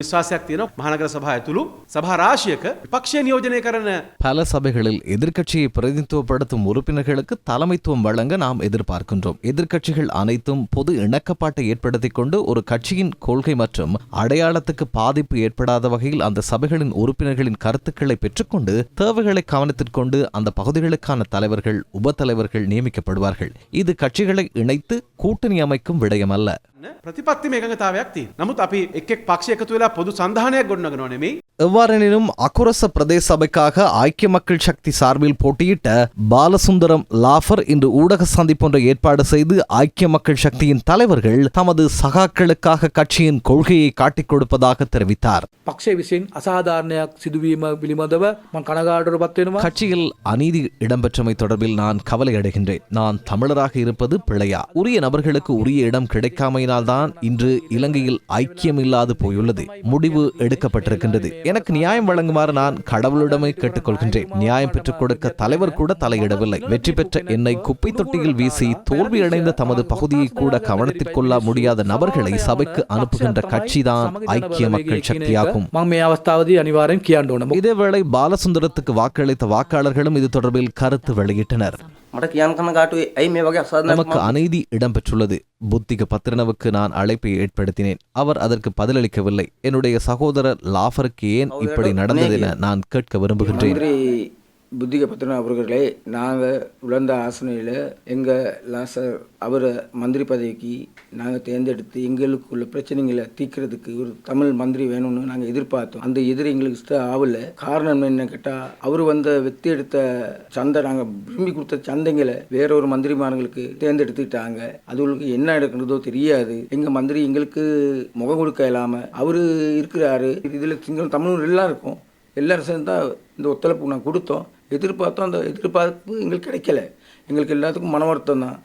විශ්වාසයක් තියෙනවා මහනගර සභා ඇතුළු සභා රාශියක පක්ෂය නියෝජනය කරන பல சபைகளில் எதிர்க்கட்சியை பிரதிநிதித்துவப்படுத்தும் உறுப்பினர்களுக்கு தலைமைத்துவம் வழங்க நாம் எதிர்பார்க்கின்றோம் எதிர்க்கட்சிகள் அனைத்தும் பொது இணக்கப்பாட்டை ஏற்படுத்திக் கொண்டு ஒரு கட்சியின் கொள்கை மற்றும் அடையாளத்துக்கு பாதிப்பு ஏற்படாத வகையில் அந்த சபைகளின் உறுப்பினர்களின் கருத்துக்களை பெற்றுக்கொண்டு தேவைகளை கவனத்திற்கு கொண்டு அந்த பகுதிகளுக்கான தலைவர்கள் உப நியமிக்கப்படுவார்கள் இது கட்சிகளை இணைத்து கூட்டணி அமைக்கும் விடயமல்ல ප්‍රතිපත්ති මේකඟතාවයක් තිය නමුත් අපි එක් පක්ෂ එකතු වෙලා පොදු සඳහනයක් ගොඩනගනවා නෙමෙයි. எவ்வாறெனினும் அக்குரச பிரதேச சபைக்காக ஐக்கிய மக்கள் சக்தி சார்பில் போட்டியிட்ட பாலசுந்தரம் லாஃபர் இன்று ஊடக சந்திப்பொன்றை ஏற்பாடு செய்து ஐக்கிய மக்கள் சக்தியின் தலைவர்கள் தமது சகாக்களுக்காக கட்சியின் கொள்கையை காட்டிக் கொடுப்பதாக தெரிவித்தார். கட்சியில் அநீதி இடம்பெற்றமை தொடர்பில் நான் கவலை அடைகின்றேன். நான் தமிழராக இருப்பது பிழையா? உரிய நபர்களுக்கு உரிய இடம் கிடைக்காமையினால்தான் இன்று இலங்கையில் ஐக்கியம் இல்லாது போயுள்ளது. முடிவு எடுக்கப்பட்டிருக்கின்றது. எனக்கு நியாயம் வழங்குமாறு நான் கடவுளிடமே கேட்டுக்கொள்கின்றேன். நியாயம் பெற்றுக் கொடுக்க தலைவர் கூட தலையிடவில்லை. வெற்றி பெற்ற என்னை குப்பை தொட்டியில் வீசி தோல்வியடைந்த தமது பகுதியை கூட கவனத்திற்கொள்ள முடியாத நபர்களை சபைக்கு அனுப்புகின்ற கட்சிதான் ஐக்கிய மக்கள் சக்தியாகும். இதேவேளை பாலசுந்தரத்துக்கு வாக்களித்த வாக்காளர்களும் இது தொடர்பில் கருத்து வெளியிட்டனர். මට කියන්න කනගාටුවේ ඇයි මේ වගේ අසාධනයක් நமக்கு அநீதி இடம்பெற்றுள்ளது புத்திக பத்திரனவுக்கு நான் அழைப்பை ஏற்படுத்தினேன் அவர் அதற்கு பதிலளிக்கவில்லை என்னுடைய சகோதரர் லாஃபருக்கு ஏன் இப்படி நடந்தது என நான் கேட்க விரும்புகின்றேன் மந்திரி புத்திக பத்திரன் அவர்களே நாங்கள் உழந்த ஆசனையில் எங்கள் லாசர் அவரை மந்திரி பதவிக்கு நாங்கள் தேர்ந்தெடுத்து எங்களுக்குள்ள பிரச்சனைகளை தீர்க்கிறதுக்கு ஒரு தமிழ் மந்திரி வேணும்னு நாங்கள் எதிர்பார்த்தோம். அந்த எதிரி எங்களுக்கு இஷ்டம் ஆகல காரணம் என்ன கேட்டால் அவர் வந்த வெத்தி எடுத்த சந்தை நாங்கள் விரும்பி கொடுத்த சந்தைங்களை வேற ஒரு மந்திரிமார்களுக்கு தேர்ந்தெடுத்துக்கிட்டாங்க அதுகளுக்கு என்ன எடுக்கிறதோ தெரியாது. எங்கள் மந்திரி எங்களுக்கு முகம் கொடுக்க இல்லாமல் அவர் இருக்கிறாரு. இதில் சிங்களம் தமிழ் எல்லாம் இருக்கும் எல்லாரும் சேர்ந்து தான் இந்த ஒத்துழைப்பு நாங்கள் கொடுத்தோம். எதிர்பார்த்தோம் அந்த எதிர்பார்ப்பு எங்களுக்கு கிடைக்கல எங்களுக்கு எல்லாத்துக்கும் மன வருத்தம் தான்